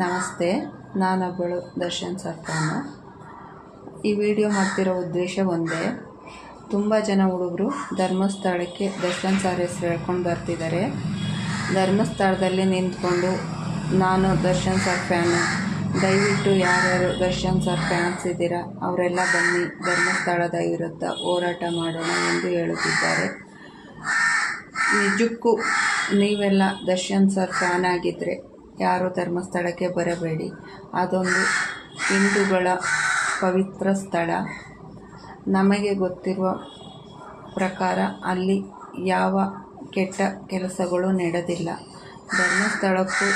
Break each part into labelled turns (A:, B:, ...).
A: ನಮಸ್ತೆ, ನಾನೊಬ್ಬಳು Darshan sir fan ಈ ವಿಡಿಯೋ ಮಾಡ್ತಿರೋ ಉದ್ದೇಶ ಒಂದೇ, ತುಂಬ ಜನ ಹುಡುಗರು ಧರ್ಮಸ್ಥಳಕ್ಕೆ ದರ್ಶನ್ ಸರ್ ಹೆಸರು ಹೇಳ್ಕೊಂಡು ಬರ್ತಿದ್ದಾರೆ ಧರ್ಮಸ್ಥಳದಲ್ಲಿ ನಿಂತ್ಕೊಂಡು ನಾನು ದರ್ಶನ್ ಸರ್ ಫ್ಯಾನು. ದಯವಿಟ್ಟು ಯಾರ್ಯಾರು ದರ್ಶನ್ ಸರ್ ಫ್ಯಾನ್ಸ್ ಇದ್ದೀರಾ, ಅವರೆಲ್ಲ ಬನ್ನಿ, ಧರ್ಮಸ್ಥಳದ ವಿರುದ್ಧ ಹೋರಾಟ ಮಾಡೋಣ ಎಂದು ಹೇಳುತ್ತಿದ್ದಾರೆ. ನಿಜಕ್ಕೂ ನೀವೆಲ್ಲ ದರ್ಶನ್ ಸರ್ ಫ್ಯಾನ್ ಆಗಿದ್ದರೆ ಯಾರು ಧರ್ಮಸ್ಥಳಕ್ಕೆ ಬರಬೇಡಿ. ಅದೊಂದು ಹಿಂದೂಗಳ ಪವಿತ್ರ ಸ್ಥಳ. ನಮಗೆ ಗೊತ್ತಿರುವ ಪ್ರಕಾರ ಅಲ್ಲಿ ಯಾವ ಕೆಟ್ಟ ಕೆಲಸಗಳು ನಡೆದಿಲ್ಲ. ಧರ್ಮಸ್ಥಳಕ್ಕೂ,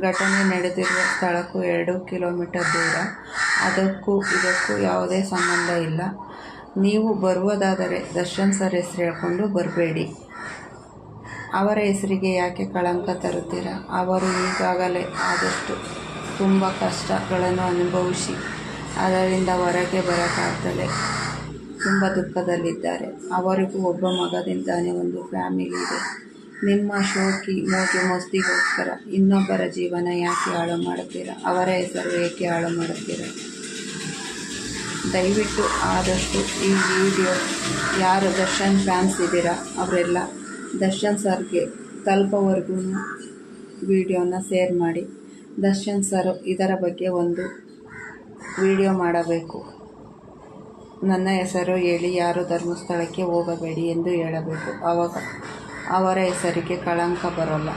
A: ಘಟನೆ ನಡೆದಿರುವ ಸ್ಥಳಕ್ಕೂ ಎರಡು ಕಿಲೋಮೀಟರ್ ದೂರ. ಅದಕ್ಕೂ ಇದಕ್ಕೂ ಯಾವುದೇ ಸಂಬಂಧ ಇಲ್ಲ. ನೀವು ಬರುವುದಾದರೆ ದರ್ಶನ್ ಸರ್ ಹೆಸರು ಹೇಳ್ಕೊಂಡು ಬರಬೇಡಿ. ಅವರ ಹೆಸರಿಗೆ ಯಾಕೆ ಕಳಂಕ ತರುತ್ತೀರಾ? ಅವರು ಈಗಾಗಲೇ ಆದಷ್ಟು ತುಂಬ ಕಷ್ಟಗಳನ್ನು ಅನುಭವಿಸಿ, ಅದರಿಂದ ಹೊರಗೆ ಬರೋಕ್ಕಾಗ್ತದೆ ತುಂಬ ದುಃಖದಲ್ಲಿದ್ದಾರೆ. ಅವರಿಗೂ ಒಬ್ಬ ಮಗದಿಂದಾನೆ ಒಂದು ಫ್ಯಾಮಿಲಿ ಇದೆ. ನಿಮ್ಮ ಶೋಕಿ, ಮೋಜು, ಮಸ್ತಿಗೋಸ್ಕರ ಇನ್ನೊಬ್ಬರ ಜೀವನ ಯಾಕೆ ಹಾಳು ಮಾಡುತ್ತೀರಾ? ಅವರ ಹೆಸರು ಏಕೆ ಹಾಳು ಮಾಡುತ್ತೀರಾ? ದಯವಿಟ್ಟು ಆದಷ್ಟು ಈ ವಿಡಿಯೋ ಯಾರು ದರ್ಶನ್ ಫ್ಯಾನ್ಸ್ ಇದ್ದೀರಾ? ಅವರೆಲ್ಲ ದರ್ಶನ್ ಸರ್ಗೆ ತಲುಪೋವರೆಗೂ ವಿಡಿಯೋನ ಶೇರ್ ಮಾಡಿ. ದರ್ಶನ್ ಸರ್, ಇದರ ಬಗ್ಗೆ ಒಂದು ವಿಡಿಯೋ ಮಾಡಬೇಕು. ನನ್ನ ಹೆಸರು ಹೇಳಿ, ಯಾರು ಧರ್ಮಸ್ಥಳಕ್ಕೆ ಹೋಗಬೇಡಿ ಎಂದು ಹೇಳಬೇಕು. ಅವಾಗ ಅವರ ಹೆಸರಿಗೆ ಕಳಂಕ ಬರೋಲ್ಲ.